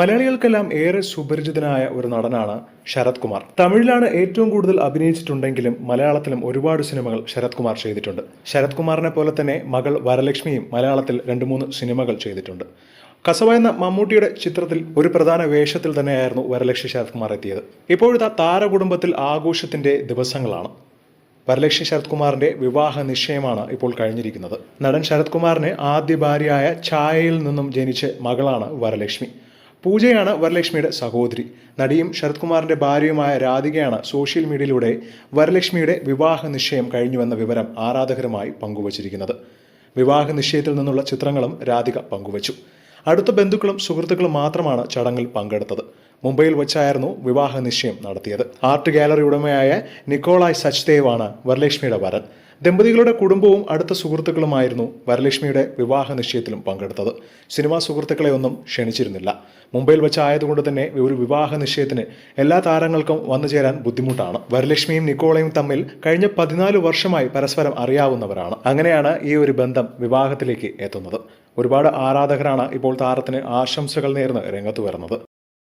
മലയാളികൾക്കെല്ലാം ഏറെ സുപരിചിതനായ ഒരു നടനാണ് ശരത് കുമാർ. തമിഴിലാണ് ഏറ്റവും കൂടുതൽ അഭിനയിച്ചിട്ടുണ്ടെങ്കിലും മലയാളത്തിലും ഒരുപാട് സിനിമകൾ ശരത് കുമാർ ചെയ്തിട്ടുണ്ട്. ശരത് കുമാറിനെ പോലെ തന്നെ മകൾ വരലക്ഷ്മിയും മലയാളത്തിൽ രണ്ട് മൂന്ന് സിനിമകൾ ചെയ്തിട്ടുണ്ട്. കസവ എന്ന മമ്മൂട്ടിയുടെ ചിത്രത്തിൽ ഒരു പ്രധാന വേഷത്തിൽ തന്നെയായിരുന്നു വരലക്ഷ്മി ശരത് കുമാർ എത്തിയത്. ഇപ്പോഴത്തെ താരകുടുംബത്തിൽ ആഘോഷത്തിന്റെ ദിവസങ്ങളാണ്. വരലക്ഷ്മി ശരത് കുമാറിന്റെ വിവാഹ നിശ്ചയമാണ് ഇപ്പോൾ കഴിഞ്ഞിരിക്കുന്നത്. നടൻ ശരത് കുമാറിന് ആദ്യ ഭാര്യയായ ഛായയിൽ നിന്നും ജനിച്ച മകളാണ് വരലക്ഷ്മി. പൂജയാണ് വരലക്ഷ്മിയുടെ സഹോദരി. നടിയും ശരത് കുമാറിന്റെ ഭാര്യയുമായ രാധികയാണ് സോഷ്യൽ മീഡിയയിലൂടെ വരലക്ഷ്മിയുടെ വിവാഹ നിശ്ചയം കഴിഞ്ഞുവെന്ന വിവരം ആരാധകരുമായി പങ്കുവച്ചിരിക്കുന്നത്. വിവാഹ നിശ്ചയത്തിൽ നിന്നുള്ള ചിത്രങ്ങളും രാധിക പങ്കുവച്ചു. അടുത്ത ബന്ധുക്കളും സുഹൃത്തുക്കളും മാത്രമാണ് ചടങ്ങിൽ പങ്കെടുത്തത്. മുംബൈയിൽ വെച്ചായിരുന്നു വിവാഹ നിശ്ചയം നടത്തിയത്. ആർട്ട് ഗാലറി ഉടമയായ നിക്കോളായ് സച്ദേവാണ് വരലക്ഷ്മിയുടെ വരൻ. ദമ്പതികളുടെ കുടുംബവും അടുത്ത സുഹൃത്തുക്കളുമായിരുന്നു വരലക്ഷ്മിയുടെ വിവാഹ നിശ്ചയത്തിലും പങ്കെടുത്തത്. സിനിമാ സുഹൃത്തുക്കളെ ഒന്നും ക്ഷണിച്ചിരുന്നില്ല. മുംബൈയിൽ വെച്ചായതുകൊണ്ട് തന്നെ ഒരു വിവാഹ നിശ്ചയത്തിന് എല്ലാ താരങ്ങൾക്കും വന്നു ചേരാൻ ബുദ്ധിമുട്ടാണ്. വരലക്ഷ്മിയും നിക്കോളയും തമ്മിൽ കഴിഞ്ഞ പതിനാല് വർഷമായി പരസ്പരം അറിയാവുന്നവരാണ്. അങ്ങനെയാണ് ഈ ഒരു ബന്ധം വിവാഹത്തിലേക്ക് എത്തുന്നത്. ഒരുപാട് ആരാധകരാണ് ഇപ്പോൾ താരത്തിന് ആശംസകൾ നേർന്ന് രംഗത്ത് വരുന്നത്.